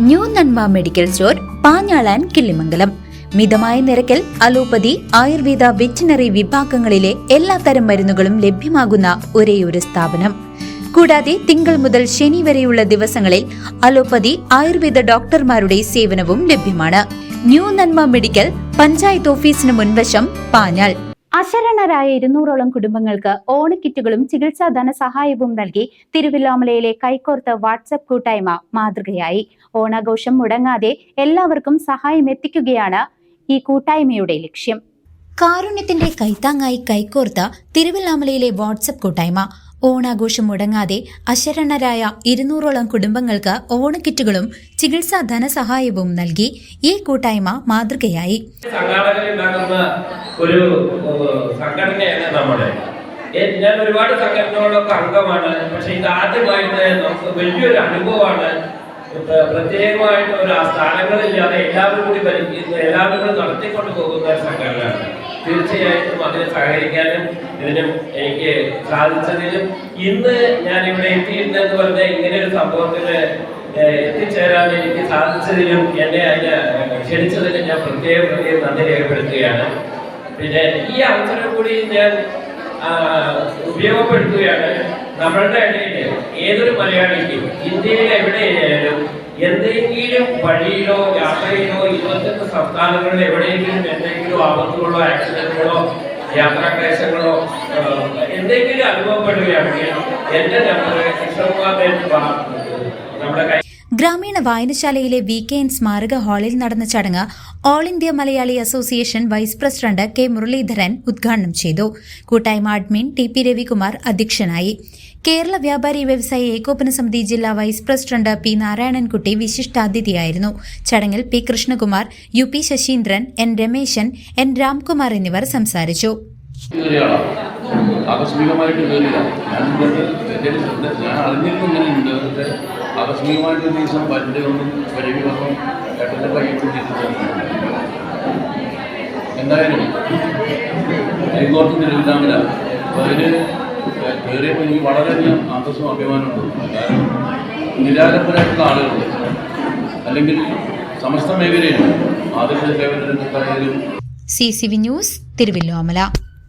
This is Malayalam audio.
New Nanma medical store പാഞ്ഞാളാൻ Killimangalam. മിതമായ നിരക്കിൽ അലോപ്പതി ആയുർവേദ വെറ്റിനറി വിഭാഗങ്ങളിലെ എല്ലാത്തരം മരുന്നുകളും ലഭ്യമാകുന്ന ഒരേയൊരു സ്ഥാപനം. കൂടാതെ തിങ്കൾ മുതൽ ശനി വരെയുള്ള ദിവസങ്ങളിൽ അലോപ്പതി ആയുർവേദ ഡോക്ടർമാരുടെ സേവനവും ലഭ്യമാണ്. ന്യൂ നന്മ മെഡിക്കൽ പഞ്ചായത്ത് ഓഫീസിന് മുൻവശം പാഞ്ഞാൾ. അശരണരായ ഇരുന്നൂറോളം കുടുംബങ്ങൾക്ക് ഓണക്കിറ്റുകളും ചികിത്സാ ധനസഹായവും നൽകി തിരുവില്ലാമലയിലെ കൈക്കോർത്ത് വാട്സപ്പ് കൂട്ടായ്മ മാതൃകയായി. ഓണാഘോഷം മുടങ്ങാതെ എല്ലാവർക്കും സഹായം എത്തിക്കുകയാണ് ഈ കൂട്ടായ്മയുടെ ലക്ഷ്യം. കാരുണ്യത്തിന്റെ കൈത്താങ്ങായി കൈകോർത്ത തിരുവല്ലാമലയിലെ വാട്സപ്പ് കൂട്ടായ്മ. ഓണാഘോഷം മുടങ്ങാതെ അശരണരായ ഇരുന്നൂറോളം കുടുംബങ്ങൾക്ക് ഓണക്കിറ്റുകളും ചികിത്സാ ധനസഹായവും നൽകി ഈ കൂട്ടായ്മ മാതൃകയായി. സംഘാടകരുണ്ടാകുന്ന ഒരു സംഘടനയാണ് നമ്മുടെ. ഞാൻ ഒരുപാട് സംഘടനകളൊക്കെ അംഗമാണ്. പക്ഷെ ഇത് ആദ്യമായിട്ട് നമുക്ക് വലിയൊരു അനുഭവമാണ്. പ്ര- പ്രത്യേകമായിട്ട് ഒരു സ്ഥാനങ്ങളില്ലാതെ എല്ലാവരും കൂടി ഭരിക്കുന്ന എല്ലാവരും കൂടി നടത്തിക്കൊണ്ട് പോകുന്ന ഒരു സംഘടനയാണ്. തീർച്ചയായിട്ടും അതിന് സഹകരിക്കാനും ഇതിനും എനിക്ക് സാധിച്ചതിലും ഇന്ന് ഞാൻ ഇവിടെ എത്തിയിരുന്നെന്ന് പറഞ്ഞ ഇങ്ങനെ ഒരു സംഭവത്തിന് ഏഹ് എത്തിച്ചേരാൻ എനിക്ക് സാധിച്ചതിലും എന്നെ അതിന് ക്ഷണിച്ചതിലും ഞാൻ പ്രത്യേകം പ്രത്യേകം നന്ദി രേഖപ്പെടുത്തുകയാണ്. പിന്നെ ഈ അവസരം കൂടി ഞാൻ ഉപയോഗപ്പെടുത്തുകയാണ് നമ്മളുടെ ഇടയിൽ ഏതൊരു മലയാളിക്കും ഇന്ത്യയിൽ എവിടെയായാലും എന്തെങ്കിലും വഴിയിലോ യാത്രയിലോ ഇരുപത്തെട്ട് സംസ്ഥാനങ്ങളിൽ എവിടെയെങ്കിലും എന്തെങ്കിലും ആപത്തുകളോ ആക്സിഡന്റുകളോ യാത്രാക്ലേശങ്ങളോ എന്തെങ്കിലും അനുഭവപ്പെടുകയാണെങ്കിൽ എന്റെ നമ്പർ കൃഷ്ണകുമാർ ഗ്രാമീണ വായനശാലയിലെ വി കെ എൻ സ്മാരക ഹാളിൽ നടന്ന ചടങ്ങ് all India Malayali association vice president K Muraleedharan ഉദ്ഘാടനം ചെയ്തു. കൂട്ടായ്മ അഡ്മിൻ ടി പി രവികുമാർ അധ്യക്ഷനായി. കേരള വ്യാപാരി വ്യവസായ ഏകോപന സമിതി ജില്ലാ വൈസ് പ്രസിഡന്റ് പി നാരായണൻകുട്ടി വിശിഷ്ടാതിഥിയായിരുന്നു. ചടങ്ങിൽ P Krishnakumar U P Sasheendran N Rameshan N Ramkumar എന്നിവർ സംസാരിച്ചു. ആകസ്മികമായിട്ട് ഞാൻ അറിഞ്ഞിരുന്നു ഇങ്ങനെ ഉണ്ട്. ആകസ്മികമായിട്ട് ഒരു ദിവസം പല്ലിന്റെ ഒന്നും വരവി വന്നു ഏട്ടന്റെ കയ്യിൽ എന്തായാലും തിരുവിതാമല അപ്പോൾ അതിന് കയറിയപ്പോൾ എനിക്ക് വളരെയധികം അന്തസ്സും അഭിമാനമുണ്ട്. കാരണം നിരാലംബരായിട്ടുള്ള ആളുകൾ അല്ലെങ്കിൽ സമസ്ത മേഖലയിലും ആദർശ സേവന രംഗത്തായാലും C C V news Thiruvallomala